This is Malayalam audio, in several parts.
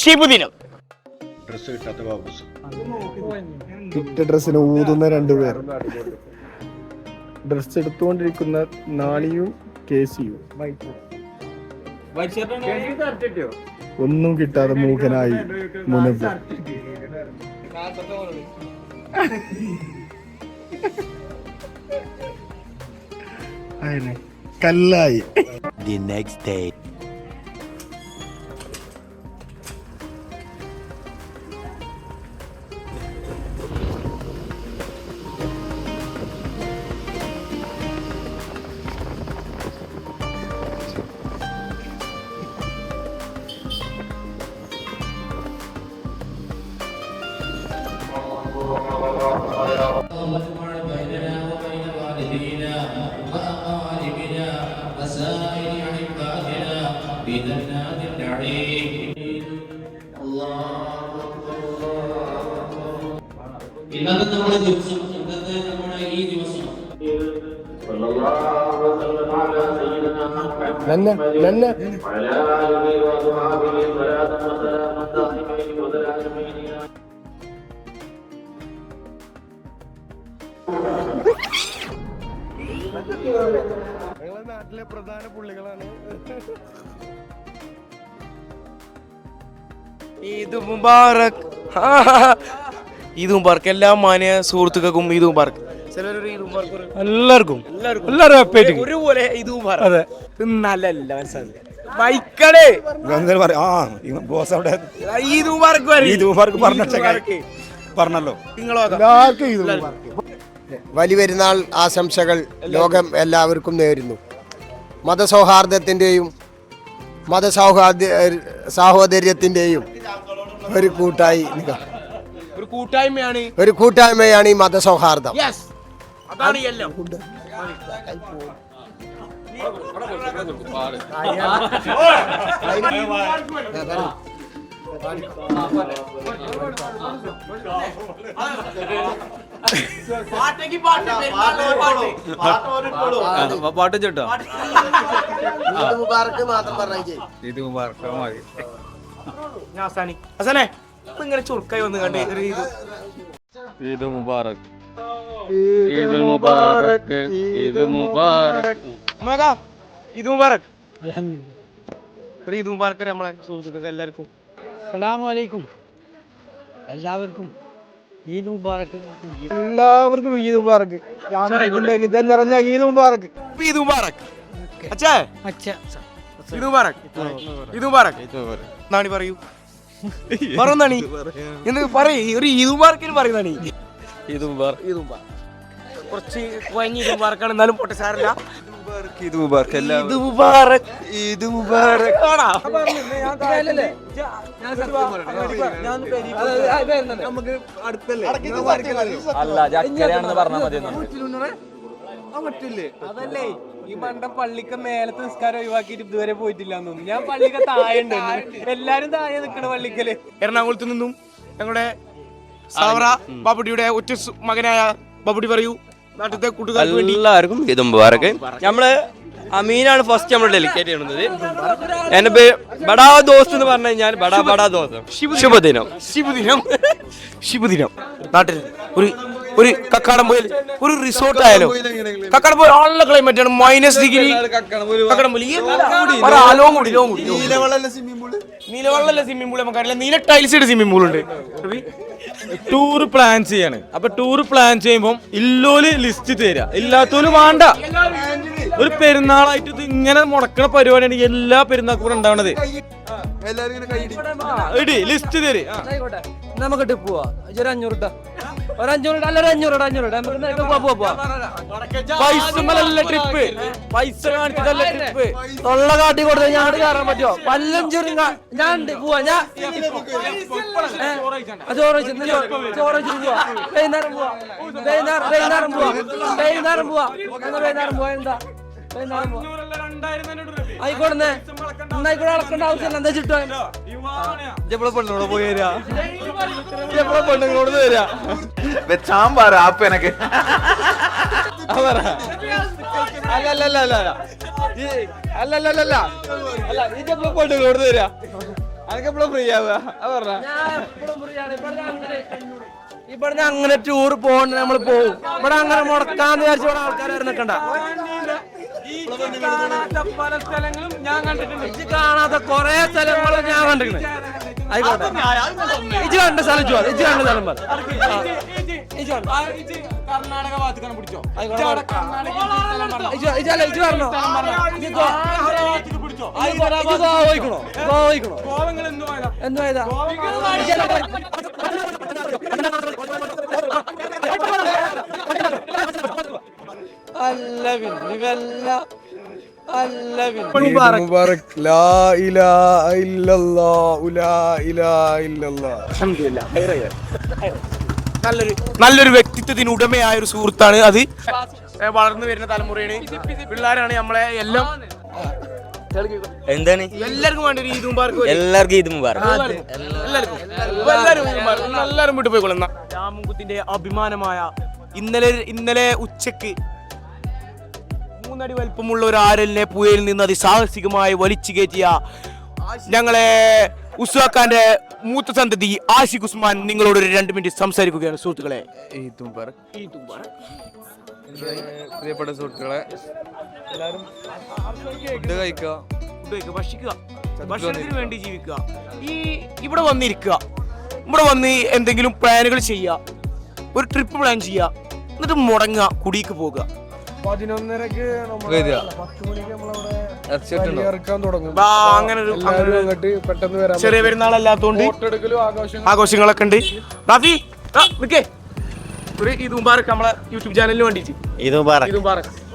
ശിബുദിനം. ഡ്രസ്സ് കിട്ടാത്ത ബാബൂസ്. ഇട്ട ഡ്രസ്സിന് ഊതുന്ന രണ്ടുപേർ ഡ്രസ് എടുത്തുകൊണ്ടിരിക്കുന്ന നാളിയും കേസിയും. ഒന്നും കിട്ടാതെ മൂകനായി മുനബ് കല്ലായി. The next day. ഇന്നത്തെ നമ്മുടെ ദിവസം ഇന്നത്തെ നമ്മുടെ ഈ ദിവസം നന്ന നന്ന وعلى آله وأصحابه صلاة وسلاما دائمين متلازمين ഞങ്ങളുടെ നാട്ടിലെ പ്രധാന പുള്ളികളാണ് ഈദ് മുബാറക് ഈദ് പാർക്ക്. എല്ലാ മാന്യ സുഹൃത്തുക്കൾക്കും ഈദ് പാർക്ക്. എല്ലാവർക്കും. എല്ലാവർക്കും. ഒരുപോലെ ഈദ് മുബാറക് അതെ. നല്ലല്ല മനസ്സിലായി മൈക്കളെ ആ ബോസ് അവിടെ ഈദ് പാർക്ക്. ഈദ് മുബാറക് പറഞ്ഞ പറഞ്ഞല്ലോ. എല്ലാവർക്കും. വലിയ പെരുന്നാൾ ആശംസകൾ ലോകം എല്ലാവർക്കും നേരുന്നു. മതസൗഹാർദ്ദത്തിന്റെയും മതസൗഹാർദ്ദ സാഹോദര്യത്തിന്റെയും ഒരു കൂട്ടായി നിൽക്കാം. കൂട്ടായ്മയാണ്. ഒരു കൂട്ടായ്മയാണ് ഈ മതസൗഹാർദ്ദം. യെസ് അതാണ് എല്ലാം. പാട്ട് ചേട്ടോ ഈദ് മുബാറക്ക് മാത്രം പറഞ്ഞാൽ ഇത് മതി. ഞാൻ അവസാനി അവസാനേ. ഇപ്പൊ ഇങ്ങനെ ചുർക്കായി വന്ന് കണ്ട് ഒരു ഇത് ഈദ് മുബാറക് ഈദ് മുബാറക് ഈദ് മുബാറക് ഈദ് മുബാറക് ഒരു ഈദ് മുബാറക് നമ്മളെ സുഹൃത്തുക്കൾക്ക് എല്ലാവർക്കും അസ്സലാമലൈക്കും എല്ലാവർക്കും ഈദ് മുബാറക് എല്ലാവർക്കും ഈദ് മുബാറക് ഇത് നിറഞ്ഞ ഈദ് മുബാറക് ഈദ് മുബാറക് അച്ഛാ അച്ഛാ ഈദ് മുബാറക് ഈദ് മുബാറക് നാണി പറയൂ പറയുന്നാണി എന്ന് പറയ്? ഒരു ഇതുമാർക്കിന് മുബാറക് കുറച്ച് കുഴഞ്ഞ എന്നാലും പോട്ടെ മുബാറക് മുബാറക് ആണോ? അല്ല ചക്കരയാണെന്ന് പറഞ്ഞാൽ മതി അതല്ലേ. ഈ മണ്ടം പള്ളിക്ക് മേലത്തെ നിസ്കാരം ഒഴിവാക്കിയിട്ട് ഇതുവരെ പോയിട്ടില്ല തോന്നുന്നു. ഞാൻ പള്ളിക്ക് താഴെ ഉണ്ട് എല്ലാരും താഴെ നിൽക്കണ പള്ളിക്കൽ. എറണാകുളത്ത് നിന്നും ഞങ്ങളുടെ സാവറ ബാബുടിയുടെ ഒറ്റ മകനായ ബാബുടി പറയൂ. നാട്ടിലത്തെ കൂട്ടുകാർക്ക് വേണ്ടി. എല്ലാവർക്കും മുബാറക്. നമ്മൾ അമീനാണ് ഫസ്റ്റ് നമ്മൾ ഡെലിക്കേറ്റ് ചെയ്യുന്നത് എന്റെ പേര് ബടാ ദോസ് എന്ന് പറഞ്ഞു കഴിഞ്ഞാൽ ബടാ ബടാ ദോസ് ശുഭദിനം. ശുഭദിനം ശുഭദിനം നാട്ടിൽ ഒരു ഒരു കക്കാടം പോയി ഒരു റിസോർട്ട് ആയാലോ. കക്കാടം പോയി നല്ല ക്ലൈമറ്റ് ആണ്. മൈനസ് ഡിഗ്രി കക്കാടം പോയി ലോങ് കൂടി ലോങ് കൂടി നീലവെള്ളല്ല സ്വിമ്മിംഗ് പൂൾ നമുക്കറിയില്ല. നീല ടൈൽസ് സ്വിമ്മിംഗ് പൂൾ ഉണ്ട്. ടൂർ പ്ലാൻ ചെയ്യാണ്. അപ്പൊ ടൂർ പ്ലാൻ ചെയ്യുമ്പോൾ ഇല്ലോൽ ലിസ്റ്റ് തരിക ഇല്ലാത്തോൽ വേണ്ട. ഒരു പെരുന്നാളായിട്ട് ഇത് ഇങ്ങനെ മുടക്കണ പരിപാടിയാണ് എല്ലാ പെരുന്നാൾക്കും കൂടെ ഉണ്ടാവണത്. ലിസ്റ്റ് തര്. നമുക്ക് ട്രിപ്പ് പോവാ. ഒരു അഞ്ഞൂറ് ഇട്ടാ. ഒരു അഞ്ഞൂറ് അല്ല ഒരു അഞ്ഞൂറ് അഞ്ഞൂറ് പൈസ ട്രിപ്പ്. പൈസ കാണിച്ചിട്ടല്ല ട്രിപ്പ്. തൊള്ള കാട്ടി കൊടുത്താൽ ഞാൻ കയറാൻ പറ്റുമോ പല്ലഞ്ചൂറി ഞാൻ പോവാ ഞാൻ. ചോറ് ചോറ് പോവാ. വൈകുന്നേരം പോവാ. വൈകുന്നേരം വൈകുന്നേരം പോവാ. വൈകുന്നേരം പോവാ. എന്നാ വൈകുന്നേരം പോവാ എന്താ? വൈകുന്നേരം പോവാ. ആയിക്കോട്ടെ എന്നായിക്കോട്ടെ അളക്കേണ്ട ആവശ്യമില്ല. എന്താ ചിട്ടോ പെണ്ണുങ്ങളോട് പോയി തരാ പെണ്ണുങ്ങളോട് തരാ ആപ്പ് എനക്ക്. അല്ല പെണ്ണുങ്ങളോട് തരാ അതൊക്കെ എപ്പോഴും ഫ്രീ ആവുക? അത് പറഞ്ഞ. എപ്പോഴും ഇവിടുന്ന് അങ്ങനെ ടൂർ പോകണ്ട നമ്മൾ പോകും ഇവിടെ അങ്ങനെ മുടക്കാന്ന് വിചാരിച്ച ഇവിടെ ആൾക്കാർ നിൽക്കണ്ട പല സ്ഥലങ്ങളും ഞാൻ കണ്ടിട്ടുണ്ട്. ഇജ്ജ് കാണാത്ത കൊറേ സ്ഥലങ്ങളും ഞാൻ കണ്ടിട്ടുണ്ട്. ആയിക്കോട്ടെ. ഇജ്ജ് കണ്ട സ്ഥലം ഇജ്ജ് പറ. ഇജ്ജ് കണ്ട സ്ഥലം പറ ആ. ഇജ്ജ് കണ്ട. കർണാടക ഭാഗത്തേക്കാണ് പിടിച്ചോ. ഇജ്ജ് അവിടെ കർണാടക. ഇജ്ജ് ഇജ്ജ് അല്ല, ഇജ്ജ് പറഞ്ഞോ? ഇജ്ജ് ഗോ- ഭാഗത്തേക്ക് പിടിച്ചോ? ഇജ്ജ് ഗോ- ഇജ്ജ് ഗോവ പോയിക്കണോ? ഗോവ. പോയിക്കണോ? ഗോവങ്ങൾ എന്ത് പോയതാ എന്തു അല്ല പിന്നെ ഇവല്ല നല്ലൊരു നല്ലൊരു വ്യക്തിത്വത്തിന് ഉടമയായ ഒരു സുഹൃത്താണ് അത്. വളർന്നു വരുന്ന തലമുറയാണ് പിള്ളേരാണ് നമ്മളെ എല്ലാം. എന്താണ്? എല്ലാവർക്കും വേണ്ട ഒരു ഈദ് മുബാർക്ക് എല്ലാവർക്കും ഈദ് മുബാറക്. എല്ലാവർക്കും. എല്ലാവരും. എല്ലാവരും വീട്ടിൽ പോയിക്കൊള്ളുന്ന രാമുകുത്തിന്റെ അഭിമാനമായ ഇന്നലെ ഇന്നലെ ഉച്ചയ്ക്ക് മൂന്നടി വലിപ്പമുള്ള ഒരു ആരലിനെ പുഴയിൽ നിന്ന് അതിസാഹസികമായി വലിച്ചു കയറ്റിയ ഞങ്ങളെ ഉസ്വാഖാന്റെ മൂത്ത സന്തതി ആഷിഖ് ഉസ്മാൻ നിങ്ങളോട് ഒരു രണ്ട് മിനിറ്റ് സംസാരിക്കുകയാണ്. സുഹൃത്തുക്കളെ. പ്രിയപ്പെട്ട സുഹൃത്തുക്കളെ എല്ലാരും ഫുഡ് കഴിക്കുക. കഴിക്കുക, ഭക്ഷിക്കുക. ഭക്ഷണത്തിന് വേണ്ടി ജീവിക്കുക. ഈ ഇവിടെ വന്നിരിക്കുക. ഇവിടെ വന്ന് എന്തെങ്കിലും പ്ലാനുകൾ ചെയ്യുക. ഒരു ട്രിപ്പ് പ്ലാൻ ചെയ്യുക. എന്നിട്ട് മുടങ്ങുക കുടിക്ക് പോകുക. പതിനൊന്നരക്ക് വരിക. അങ്ങനെ ഒരു ചെറിയ പെരുന്നാളല്ലാത്തോണ്ട് ആഘോഷങ്ങളൊക്കെ ഉണ്ട്. റാഫി നിക്കേ. ഒരു ഈദ് മുബാറക്ക് നമ്മളെ യൂട്യൂബ് ചാനലിന് വേണ്ടിയിട്ട്. എല്ലാരും മുബാറക്. ഈദ്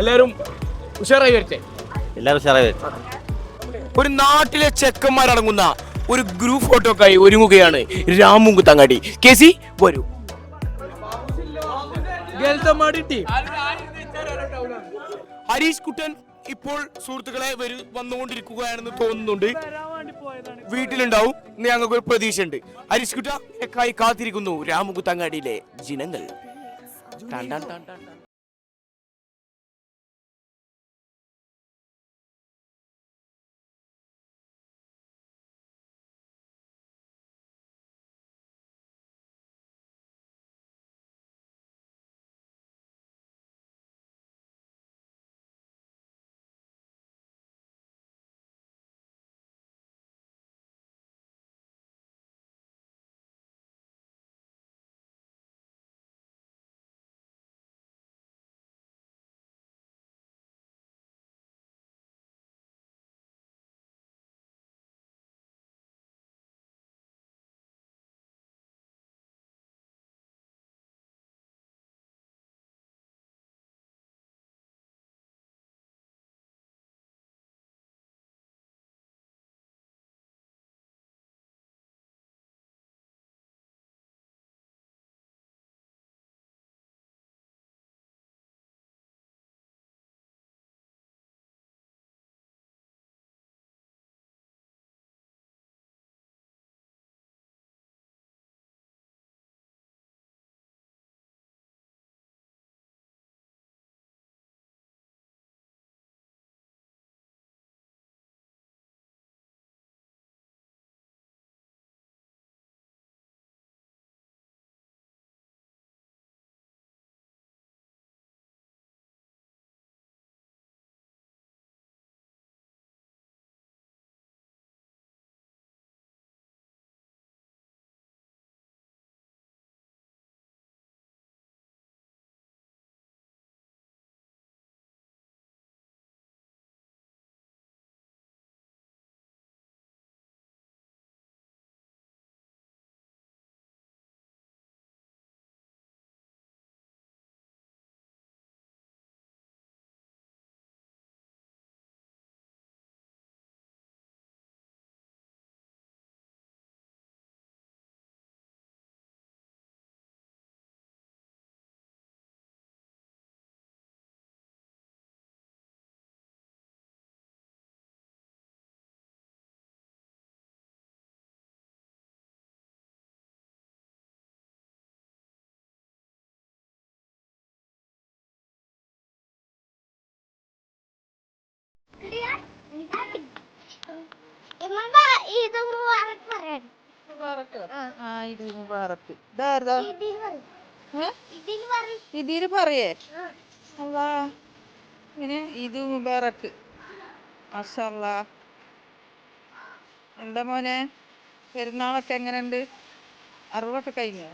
എല്ലാവരും ഉഷാറായി വരട്ടെ. എല്ലാവരും ഉഷാറായി വരട്ടെ. ഒരു നാട്ടിലെ ചെക്കന്മാരടങ്ങുന്ന ഒരു ഗ്രൂപ്പ് ഫോട്ടോക്കായി ഒരുങ്ങുകയാണ് രാമുങ്കു തങ്ങാടി കെ സി വരൂ ഹരീഷ് കുട്ടൻ ഇപ്പോൾ സുഹൃത്തുക്കളെ വരും വന്നുകൊണ്ടിരിക്കുകയാണെന്ന് തോന്നുന്നുണ്ട്. വീട്ടിലുണ്ടാവും ഞങ്ങൾക്ക് ഒരു പ്രതീക്ഷയുണ്ട്. ഹരീഷ് കുട്ട കായി കാത്തിരിക്കുന്നു രാമുകുത്തങ്ങാടിയിലെ തങ്ങാടിയിലെ ജനങ്ങൾ പറയേ. അല്ലാ ഇങ്ങനെ ഇത് മുബാറക്ക്. മാഷല്ലാ എന്താ മോനെ? പെരുന്നാളൊക്കെ എങ്ങനെയുണ്ട്? അറിവൊക്കെ കഴിഞ്ഞോ?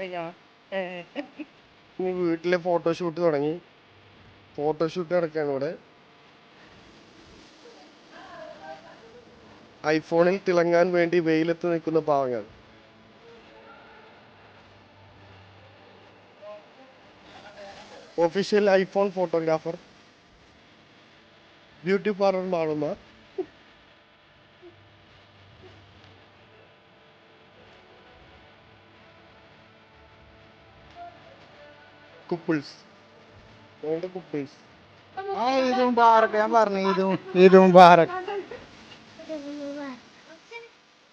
കഴിഞ്ഞോ? ഏ. വീട്ടിലെ ഫോട്ടോഷൂട്ട് തുടങ്ങി. ഫോട്ടോഷൂട്ട് നടക്കാണ് ഇവിടെ. ഐഫോണിൽ തിളങ്ങാൻ വേണ്ടി വെയിലത്ത് നിൽക്കുന്ന പാവങ്ങൾ. Official iPhone photographer beauty parlour മാറുന്ന കുപ്പിൾസ് കുപ്പിൾസ് ഇത് മുബാറക്ക് ഞാൻ പറഞ്ഞു ഇതും ഇതും മുബാറക്ക്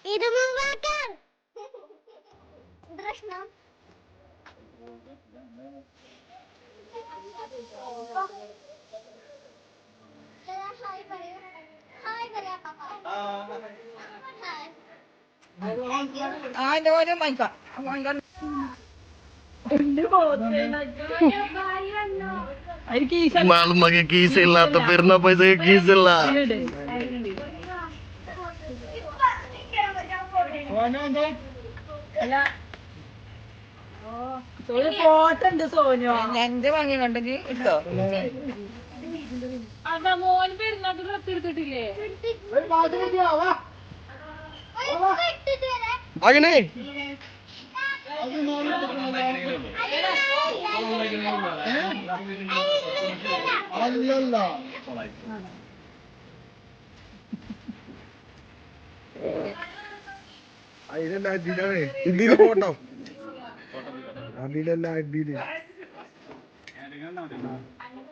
ഇത് മുമ്പാക്കാൻ പ്രശ്നം ഹായ് പറയൂ ഹായ് പറയാ ഹായ് ആ എന്റെ മോനെ വാങ്ങിക്കാം വാങ്ങിക്കാം എനിക്ക് ഈ മാളുമക കീസ് ഇല്ലാത്ത പെരുന്ന പൈസ ഇല്ല എന്റെ ഭംഗി കണ്ടെങ്കിൽ ഇട്ടോ? അതിനെന്താ വരാം അങ്ങനെ ഇതിൽ ഫോട്ടോ. അതിലല്ല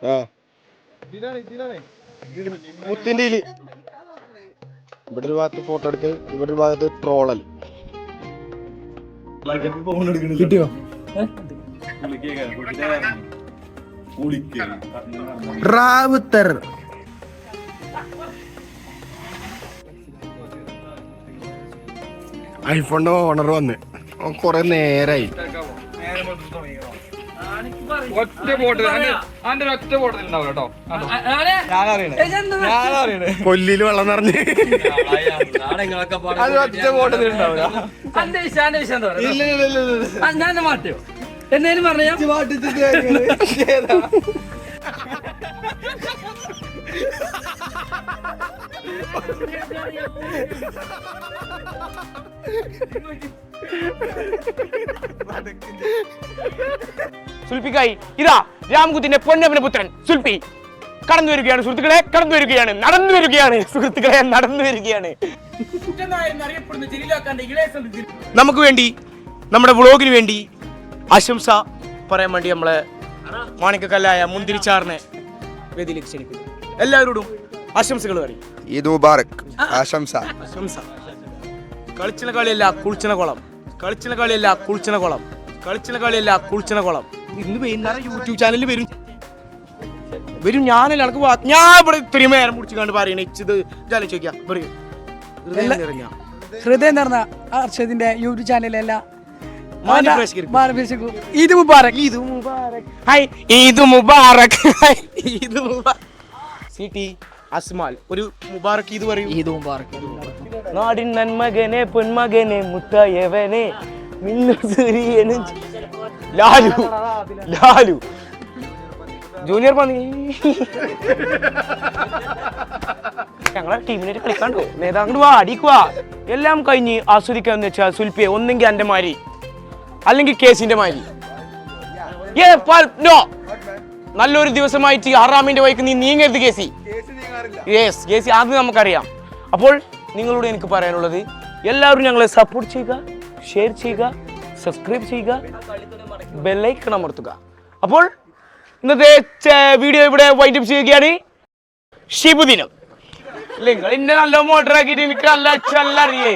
ആ. മുത്തിന്റെ ഇതിൽ ഇവിടെ ഒരു ഭാഗത്ത് ഫോട്ടോ എടുക്കൽ ഇവിടെ ഒരു ഭാഗത്ത് ട്രോളൽ കിട്ടിയോ? റാവുത്തർ. ഐഫോണിന്റെ ഓണർ വന്ന്. കൊറേ നേരായി. ഒറ്റ ബോട്ടിൽ അതിന്റെ ഒറ്റ ബോട്ടിൽ കേട്ടോ. വെള്ളം നിറഞ്ഞ്. അത് ഒറ്റ ബോട്ടിൽ ഉണ്ടാവില്ല ഇല്ല വിഷയം എന്താ ഞാൻ മാറ്റോ എന്നേലും പറഞ്ഞ? സുൽഫിക്കായി. ഇതാ രാംകുത്തിന്റെ പൊന്നപ്പന പുത്രൻ സുൽഫി. കടന്നു വരികയാണ് സുഹൃത്തുക്കളെ കടന്നു വരികയാണ് നടന്നു വരികയാണ്. സുഹൃത്തുക്കളെ നടന്നു വരികയാണ്. നമുക്ക് വേണ്ടി നമ്മുടെ വ്ളോഗിന് വേണ്ടി ആശംസ പറയാൻ വേണ്ടി നമ്മളെ മാണിക്കക്കല്ലായ മുന്തിരിച്ചാറിനെ വേദിയിലേക്ക് ക്ഷണിക്കുന്നു. എല്ലാവരോടും ആശംസകൾ പറയും. ഈദ് മുബാറക്. ആശംസ. ആശംസ. കളിച്ചിന കളിയല്ല കുളിച്ചിന കുളം. കളിച്ചിന കളിയല്ല കുളിച്ചിന കുളം. കളിച്ചിന കളിയല്ല കുളിച്ചിന കുളം. ഇന്ന് വൈകുന്നേരം യൂട്യൂബ് ചാനലിൽ വരും. വരും ഞാനല്ല എനക്ക് വാ- ഞാൻ ഇവിടെ ഇത്രയും നേരം പിടിച്ചു കണ്ട് പറയണേ ഇച്ചത് ഇതാലോ ചോദിക്കാം? പറയൂ ഹൃദയം നിറഞ്ഞ ഹൃദയം നിറഞ്ഞ അർഷദിന്റെ യൂട്യൂബ് ചാനലല്ല മാന്യപ്രേക്ഷകർക്ക് ഇത് മുബാറക്. ഈദ് മുബാറക്. ഹൈ ഈദ് മുബാറക്. ഈദ് മുബാറക് സിറ്റി അസ്മാൽ ഒരു മുബാറക് ഈദ് പറയൂ. മുബാറക്. നാടിൻ നന്മകനെ പൊന്മകനെ മുത്തയവനെ മിന്നു സൂര്യനും ലാലു ലാലു. ജൂനിയർ പന്നി. ഞങ്ങളെ ടീമിനായിട്ട് കളിക്കാണ്ടോ നേതാക്കൾ വാ അടിക്കുവാ എല്ലാം കഴിഞ്ഞ് ആസ്വദിക്കാന്ന് വെച്ചാൽ സുൽപ്പിയെ ഒന്നെങ്കിൽ എന്റെ മാരി അല്ലെങ്കിൽ കേസിന്റെ മാരി. നോ. നല്ലൊരു ദിവസമായിട്ട് ഹറാമിന്റെ വൈക്ക് നീ നീങ്ങരുത് കേസി. യെസ് കേസി അത് നമുക്കറിയാം. അപ്പോൾ നിങ്ങളോട് എനിക്ക് പറയാനുള്ളത് എല്ലാവരും ഞങ്ങളെ സപ്പോർട്ട് ചെയ്യുക ഷെയർ ചെയ്യുക സബ്സ്ക്രൈബ് ചെയ്യുക ബെല്ലൈക്കൺ അമർത്തുക. അപ്പോൾ ഇന്നത്തെ വീഡിയോ ഇവിടെ വൈൻഡപ്പ് ചെയ്യുകയാണ്. ശിബുദിനം. നിങ്ങൾ ഇന്നെ നല്ല മോട്ടറാക്കിയിട്ട് എനിക്ക് നല്ല ചല്ലറിയേ